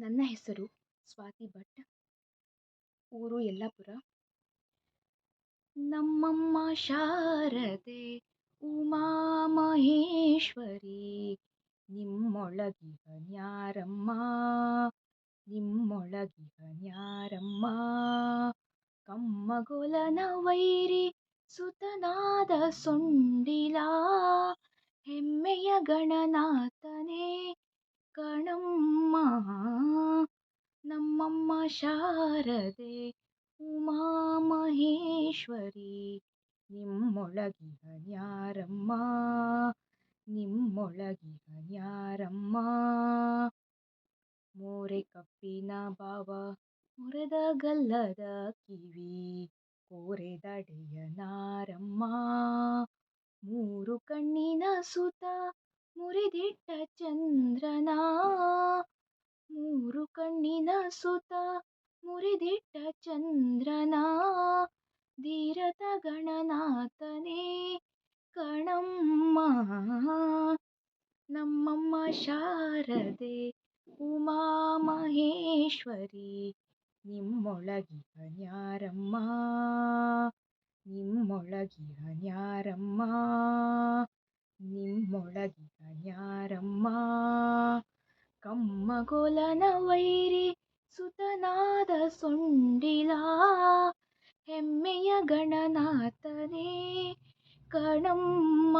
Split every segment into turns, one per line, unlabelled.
ನನ್ನ ಹೆಸರು ಸ್ವಾತಿ ಭಟ್, ಊರು ಯಲ್ಲಾಪುರ. ನಮ್ಮಮ್ಮ ಶಾರದೆ ಉಮಾ ಮಹೇಶ್ವರಿ ನಿಮ್ಮೊಳಗಿಹನ್ಯಾರಮ್ಮ ನಿಮ್ಮೊಳಗಿಹನ್ಯಾರಮ್ಮ ಕಮ್ಮಗೊಲನ ವೈರಿ ಸುತನಾದ ಸೊಂಡಿಲ, ಹೆಮ್ಮೆಯ ಗಣನಾಥನೇ ಕಣಮ್ಮ. ನಮ್ಮಮ್ಮ ಶಾರದೆ, ಉಮಾ ಮಹೇಶ್ವರಿ ನಿಮ್ಮೊಳಗಿಹನ್ಯಾರಮ್ಮ ನಿಮ್ಮೊಳಗಿಹನ್ಯಾರಮ್ಮ ಮೋರೆ ಕಪ್ಪಿನ ಬಾವ, ಮುರದ ಗಲ್ಲದ ಕಿವಿ ಕೋರೆದಡೆಯ ನಾರಮ್ಮ. ಮೂರು ಕಣ್ಣಿನ ಸುತ, ಮುರಿದಿಟ್ಟ ಚಂದ್ರನ ಮೂರು ಕಣ್ಣಿನ ಸುತ ಮುರಿದಿಟ್ಟ ಚಂದ್ರನ ಧೀರತ ಗಣನಾಥನೇ ಕಣಮ್ಮ. ನಮ್ಮಮ್ಮ ಶಾರದೆ ಉಮಾ ಮಹೇಶ್ವರಿ ನಿಮ್ಮೊಳಗಿಹನ್ಯಾರಮ್ಮ ನಿಮ್ಮೊಳಗಿಹನ್ಯಾರಮ್ಮ ನಿಮ್ಮೊಳಗಿಹನ್ಯಾರಮ್ಮ ಕಮ್ಮಗೊಲನ ವೈರಿ ಸುತನಾದ ಸೊಂಡಿಲ ಹೆಮ್ಮೆಯ ಗಣನಾಥನೇ ಕಣಮ್ಮ.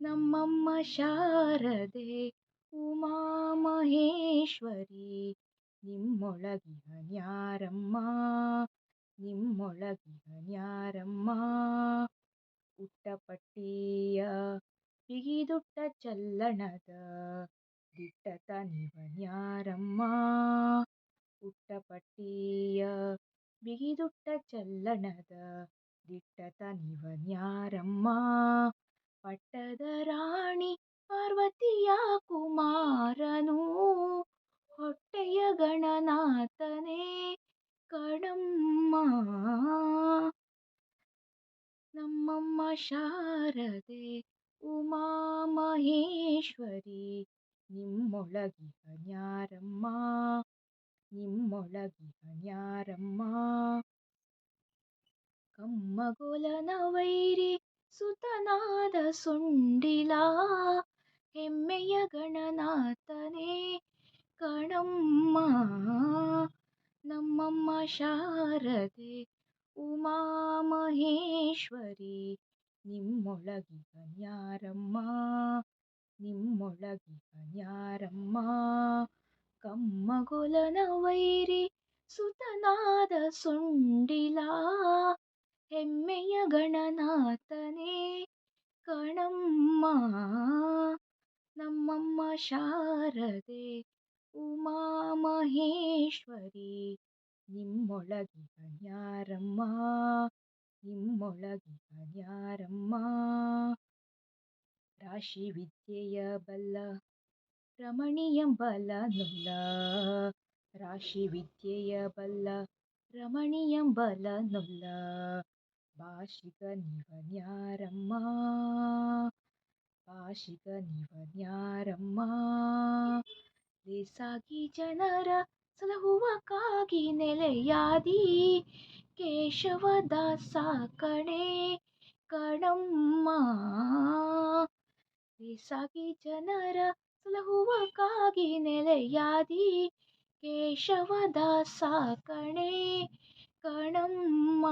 ನಮ್ಮಮ್ಮ ಶಾರದೆ ಉಮಾ ಮಹೇಶ್ವರಿ ನಿಮ್ಮೊಳಗಿಹನ್ಯಾರಮ್ಮ ನಿಮ್ಮೊಳಗಿಹನ್ಯಾರಮ್ಮ ಉಟ್ಟಪಟ್ಟಿಯ ಬಿಗಿದುಟ್ಟ ಚಲ್ಲಣದ ದಿಟ್ಟತ ನಿವನ್ಯಾರಮ್ಮ. ಉಟ್ಟಪಟ್ಟಿಯ ಬಿಗಿದುಟ್ಟ ಚಲ್ಲಣದ ದಿಟ್ಟತ ನಿವನ್ಯಾರಮ್ಮ. ಪಟ್ಟದ ರಾಣಿ ಪಾರ್ವತಿಯ ಕುಮಾರನು ಹೊಟ್ಟೆಯ ಗಣನಾಥನೇ ಕಣಮ್ಮ. ನಮ್ಮಮ್ಮ ಶಾರದೆ ಉಮಾ ಮಹೇಶ್ವರಿ ನಿಮ್ಮೊಳಗಿಹನ್ಯಾರಮ್ಮ ನಿಮ್ಮೊಳಗಿಹನ್ಯಾರಮ್ಮ ಕಮ್ಮಗೊಲನ ವೈರಿ ಸುತನಾದ ಸುಂಡಿಲ, ಹೆಮ್ಮೆಯ ಗಣನಾಥನೇ ಕಣಮ್ಮ. ನಮ್ಮಮ್ಮ ಶಾರದೆ ಉಮಾ ಮಹೇಶ್ವರಿ ನಿಮ್ಮೊಳಗಿಹನ್ಯಾರಮ್ಮ ನಿಮ್ಮೊಳಗಿಹನ್ಯಾರಮ್ಮ ಕಮ್ಮಗೊಲನ ವೈರಿ ಸುತನಾದ ಸೊಂಡಿಲ. ಹೆಮ್ಮೆಯ ಗಣನಾಥನೇ ಕಣಮ್ಮ. ನಮ್ಮಮ್ಮ ಶಾರದೆ ಉಮಾ ಮಹೇಶ್ವರಿ ನಿಮ್ಮೊಳಗಿಹನ್ಯಾರಮ್ಮ ನಿಮ್ಮೊಳಗಿಹನ್ಯಾರಮ್ಮ ರಾಶಿ ವಿದ್ಯೆಯ ಬಲ್ಲ ರಮಣಿಯಂಬಲ ನುಲ್ಲ ರಾಶಿ ವಿದ್ಯೆಯ ಬಲ್ಲ ರಮಣಿಯಂಬಲ ನುಲ್ಲ ಭಾಷಿಕ ನಿವನ್ಯಾರಮ್ಮ? ಭಾಷಿಕ ನಿವನ್ಯಾರಮ್ಮ? ಲೇಸಾಗಿ ಜನರ ಸಲಹುವಕ್ಕಾಗಿ ನೆಲೆಯಾದಿ. ಕೇಶವದಾಸ ಕಣೆ ಕಣಮ್ಮ. ಬೇಸಾಗಿ ಜನರ ಸಲಹುವಕ್ಕಾಗಿ ನೆಲೆಯಾದಿ ಕೇಶವದಾಸ ಕಣೆ ಕಣಮ್ಮ.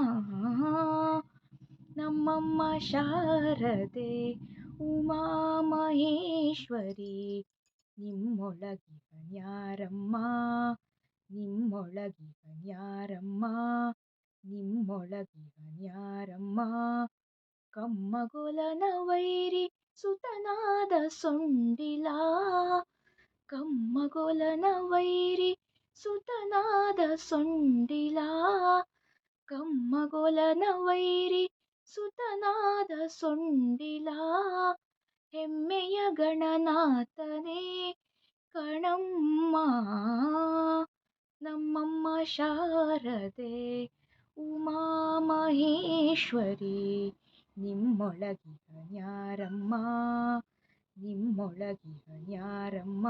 ನಮ್ಮಮ್ಮ ಶಾರದೆ ಉಮಾ ಮಹೇಶ್ವರಿ ನಿಮ್ಮೊಳಗಿಹನ್ಯಾರಮ್ಮ ನಿಮ್ಮೊಳಗಿಹನ್ಯಾರಮ್ಮ ನಿಮ್ಮೊಳಗಿಹನ್ಯಾರಮ್ಮ ಕಮ್ಮಗೊಲನ ವೈರಿ ಸುತನಾದ ಸೊಂಡಿಲ. ಕಮ್ಮಗೊಲನ ವೈರಿ ಸುತನಾದ ಸೊಂಡಿಲ. ಕಮ್ಮಗೊಲನ ವೈರಿ ಸುತನಾದ ಸೊಂಡಿಲ. ಹೆಮ್ಮೆಯ ಗಣನಾಥನೇ ಕಣಮ್ಮ. ನಮ್ಮಮ್ಮ ಶಾರದೆ ಉಮಾ ಮಹೇಶ್ವರಿ ನಿಮ್ಮೊಳಗಿಹನ್ಯಾರಮ್ಮ ನಿಮ್ಮೊಳಗಿಹನ್ಯಾರಮ್ಮ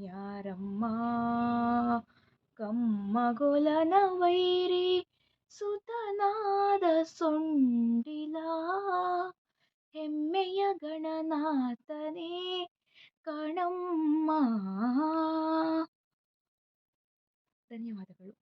ಯಾರಮ್ಮ ಕಮ್ಮಗೊಲನ ವೈರಿ ಸುತನಾದ ಸೊಂಡಿಲ ಹೆಮ್ಮೆಯ ಗಣನಾಥನೇ ಕಣಮ್ಮ. ಧನ್ಯವಾದಗಳು.